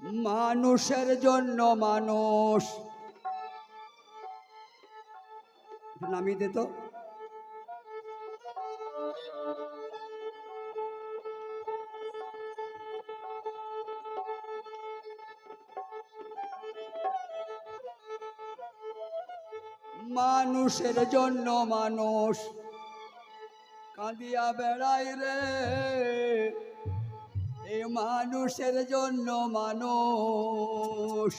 মানুষের জন্য মানুষ। নামিয়ে দে তো। মানুষের জন্য মানুষ। কাঁদিয়া বেড়াই রে। এই মানুষের জন্য মানুষ।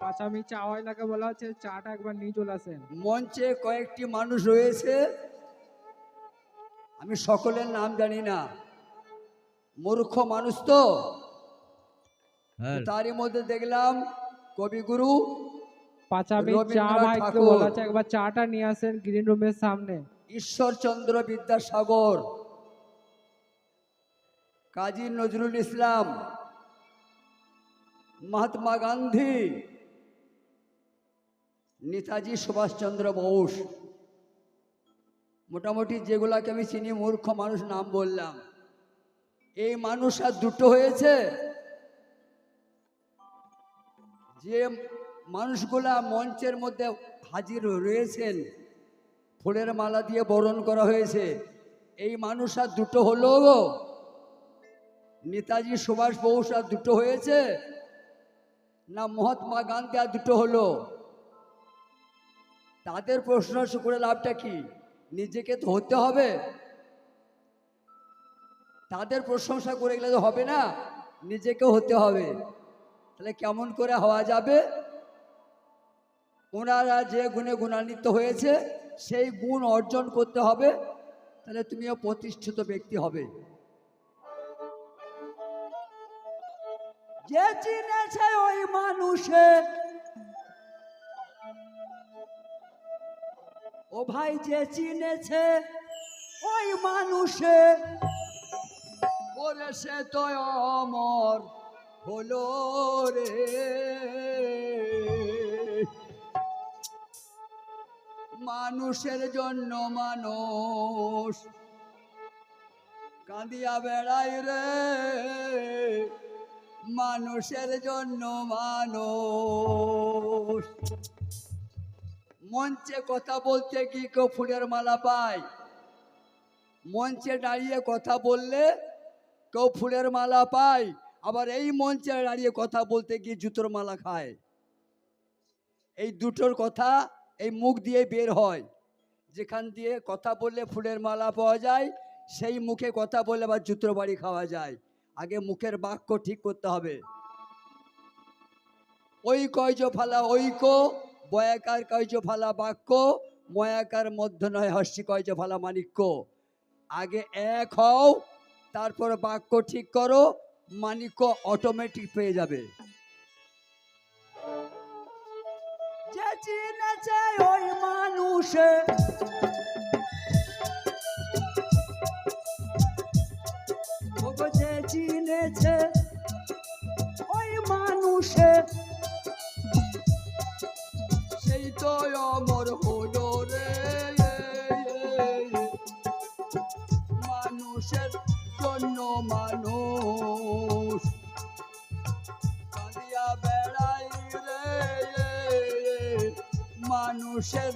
পাঁচামি চাওয়া এলাকা বলা হচ্ছে চাটা একবার নিয়ে চলে আসেন। মঞ্চে কয়েকটি মানুষ রয়েছে। আমি সকলের নাম জানি না। মূর্খ মানুষ তো। তারই মধ্যে দেখলাম কবিগুরু পাঁচামি চা বলা হচ্ছে একবার চাটা নিয়ে আসেন গ্রিন রুমের সামনে। ঈশ্বরচন্দ্র বিদ্যাসাগর। কাজী নজরুল ইসলাম, মহাত্মা গান্ধী, নেতাজি সুভাষচন্দ্র বোস, মোটামুটি যেগুলাকে আমি চিনি মূর্খ মানুষ নাম বললাম। এই মানুষ আর দুটো হয়েছে। যে মানুষগুলা মঞ্চের মধ্যে হাজির রয়েছেন, ফুলের মালা দিয়ে বরণ করা হয়েছে, এই মানুষ আর দুটো হলো নেতাজি সুভাষ বোস আর দুটো হয়েছে? না মহাত্মা গান্ধী আর দুটো হলো? তাদের প্রশ্ন করে লাভটা কি? নিজেকে তো হতে হবে। তাদের প্রশংসা করে গেলে তো হবে না নিজেকে হতে হবে। তাহলে কেমন করে হওয়া যাবে? ওনারা যে গুণে গুণান্বিত হয়েছে, সেই গুণ অর্জন করতে হবে। তাহলে তুমিও প্রতিষ্ঠিত ব্যক্তি হবে। যে চিনেছে ওই মানুষে। ও ভাই, যে চিনেছে ওই মানুষে। সে তো অমর হলো রে। মানুষের জন্য মানুষ কাঁদিয়া বেড়াই রে। মানুষের জন্য মানুষ। মঞ্চে কথা বলতে কি কেউ ফুলের মালা পায়। মঞ্চে দাঁড়িয়ে কথা বললে কেউ ফুলের মালা পায়। আবার এই মঞ্চে দাঁড়িয়ে কথা বলতে গিয়ে জুতোর মালা খায়। এই দুটোর কথা এই মুখ দিয়ে বের হয়। যেখান দিয়ে কথা বললে ফুলের মালা পাওয়া যায়, সেই মুখে কথা বললে আবার জুতোর বাড়ি খাওয়া যায়। আগে মুখের বাক্য ঠিক করতে হবে। ওই কয়জ ফালা ঐক বয়াকার কয়জ ফালা বাক্য, ময়াকার মধ্য নয়, হস্যি কয়জ ফালা মানিক্য আগে এক হও, তারপর বাক্য ঠিক করো মানিক্য অটোমেটিক পেয়ে যাবে। চিনেছে ওই মানুষে চিনেছে ওই মানুষে। সেই তো অমর হলো রে। মানুষের জন্য মানুষ। বেড়াই রে। মানুষের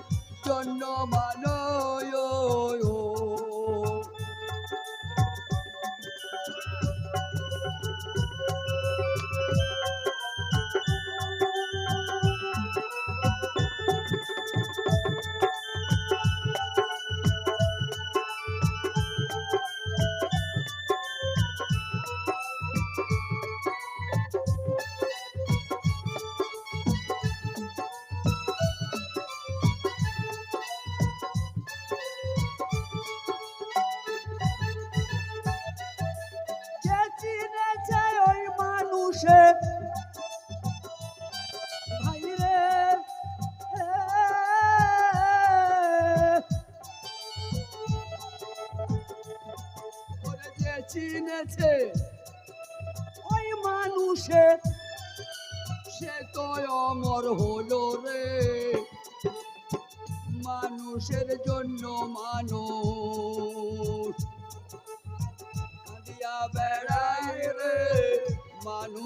মানুষে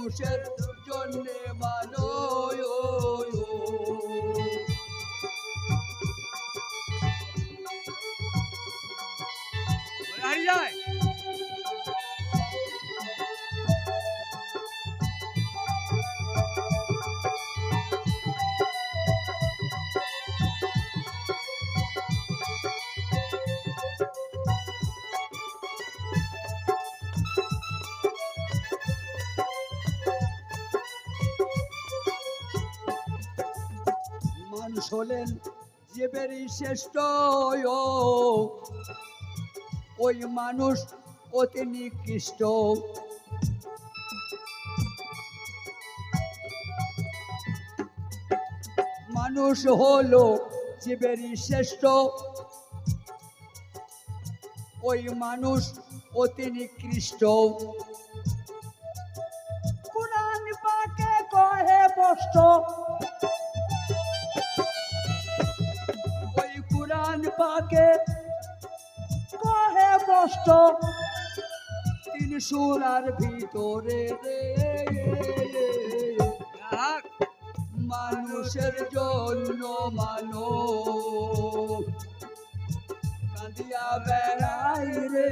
মানুষের জন্য হলেন জীবেরই শ্রেষ্ঠ ওই মানুষ অতি নিকৃষ্ট। মানুষ হলো জীবেরই শ্রেষ্ঠ। ওই মানুষ অতি নিকৃষ্ট। কোরআন পাকে কহে বস্ত পাকে। কহে বস্ত তিন ভিতরে রে। মানুষের জন্য মানো কাঁদিয়া বেড়াই রে।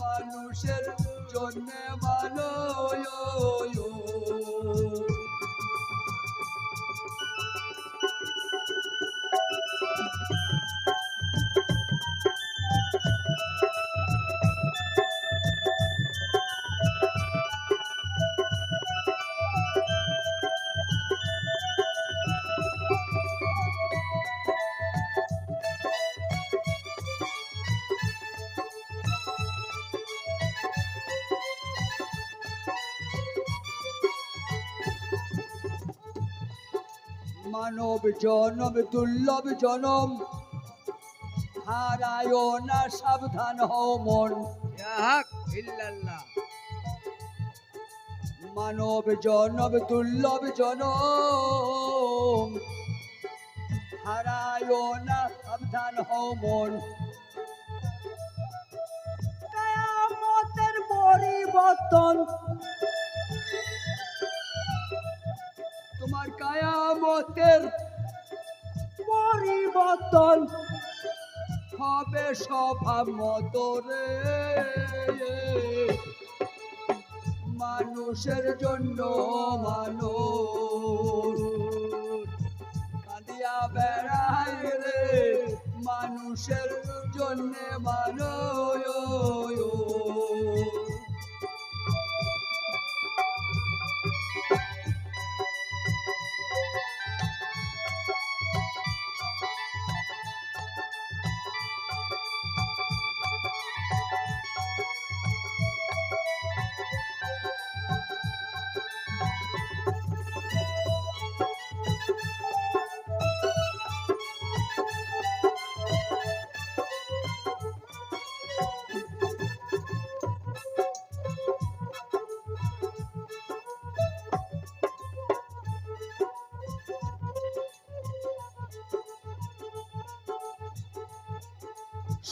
মানুষের জন্য মানো মানব জনম দুর্লভ জনম। হারায় না সাবধান হও মন। মানব জনম দুর্লভ জনম। হারায় না সাবধান হও মন। পরিবর্তন কায়ামতের পরিবর্তন হবে স্বভাব মতো রে মানুষের জন্য মানুষ কাঁদিয়া বেড়ায় রে, মানুষের জন্য মানুষ।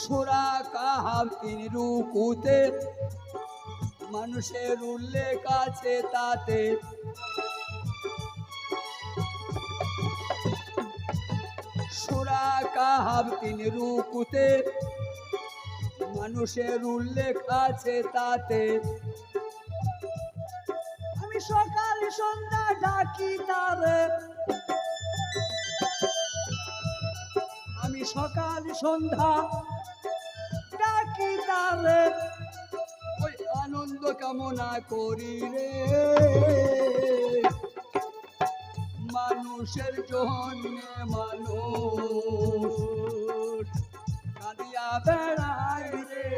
সোরা কাহাব তিন রুকুতে, মানুষের উল্লেখ আছে তাতে। সোরা কাহাব তিন রুকুতে, মানুষের উল্লেখ আছে তাতে। আমি সকাল সন্ধ্যা ডাকি তারে। আমি সকাল সন্ধ্যা তারে ওই আনন্দ কামনা করি রে। মানুষের জন্যে মানুষ কাঁদিয়া বেড়ায় রে।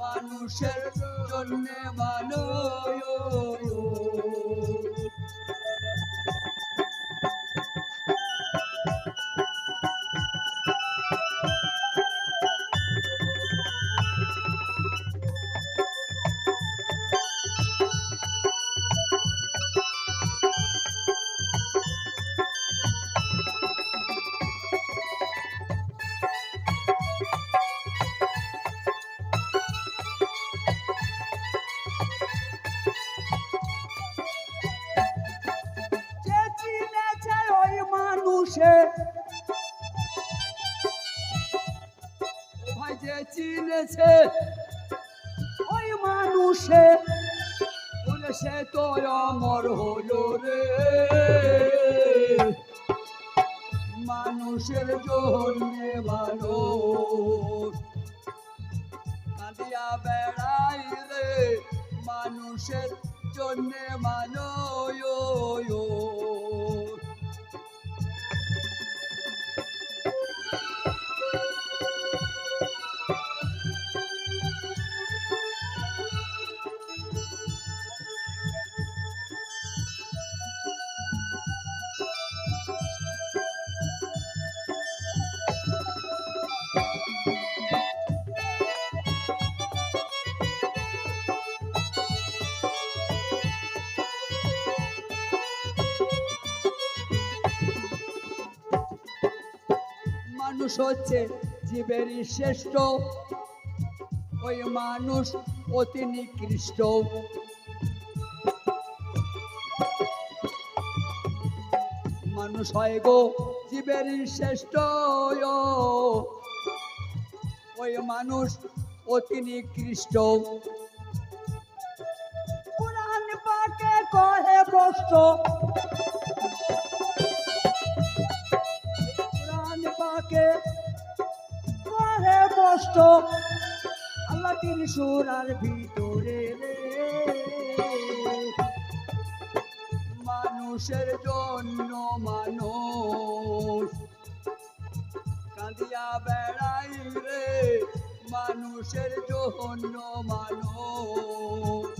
মানুষের জন্য হলো রে মানুষের জন্যে মানুষ কাঁদিয়া বেড়াই রে মানুষের জন্যে মানুষ মানুষ হচ্ছে জীবেরই শ্রেষ্ঠ। ওই মানুষ অতি নিকৃষ্ট। মানুষ হয় গো জীবেরই শ্রেষ্ঠ ওই মানুষ অতি নিকৃষ্ট। কোরআন পাকে কহে কষ্ট আল্লাহ তিনি সোনার ভিতরে মানুষের জন্য মানুষ কাঁদিয়া বেড়াই রে। মানুষের জন্য মানুষ।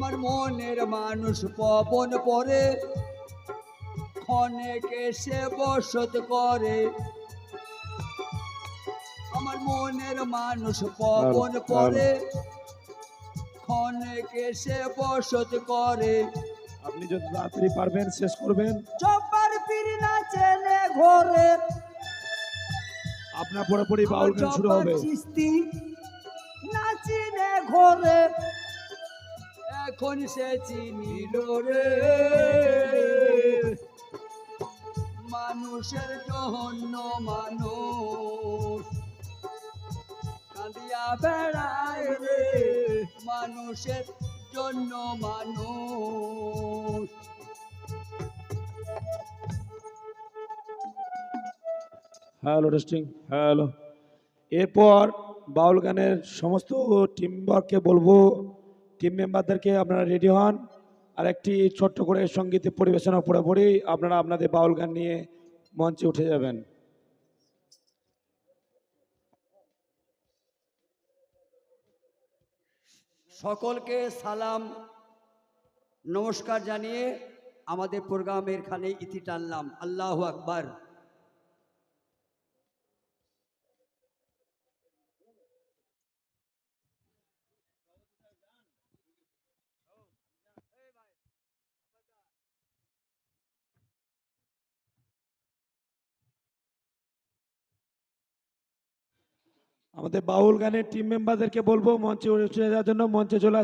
আমার মনের মানুষ পবন পরে ক্ষণেকে সে বসত করে। আমার মনের মানুষ পবন পরে ক্ষণেকে সে বসত করে। আপনি যদি তাড়াতাড়ি পারবেন শেষ করবেন। চপার পিড়ি না চেনে ঘরে। আপনার পরে বাউল গান শুরু হবে। চিস্তি নাচিনে ঘরে। এখন সে রে। মানুষের জন্য মানুষ। কাঁদিয়া বেড়ায় রে মানুষের জন্য মানুষ। Hello, testing, hello. এরপর বাউল গানের সমস্ত টিমওয়ার্ককে বলব টিম মেম্বারদেরকে আপনারা রেডি হন। আর একটি ছোট্ট করে সংগীত পরিবেশনা পরে পরেই আপনারা আপনাদের বাউল গান নিয়ে মঞ্চে উঠে যাবেন। সকলকে সালাম, নমস্কার জানিয়ে আমাদের প্রোগ্রামের এখানে ইতি টানলাম। আল্লাহ আকবার। আমাদের বাউল গানের টিম মেম্বারদেরকে বলব মঞ্চে উঠে যাওয়ার জন্য মঞ্চে চলে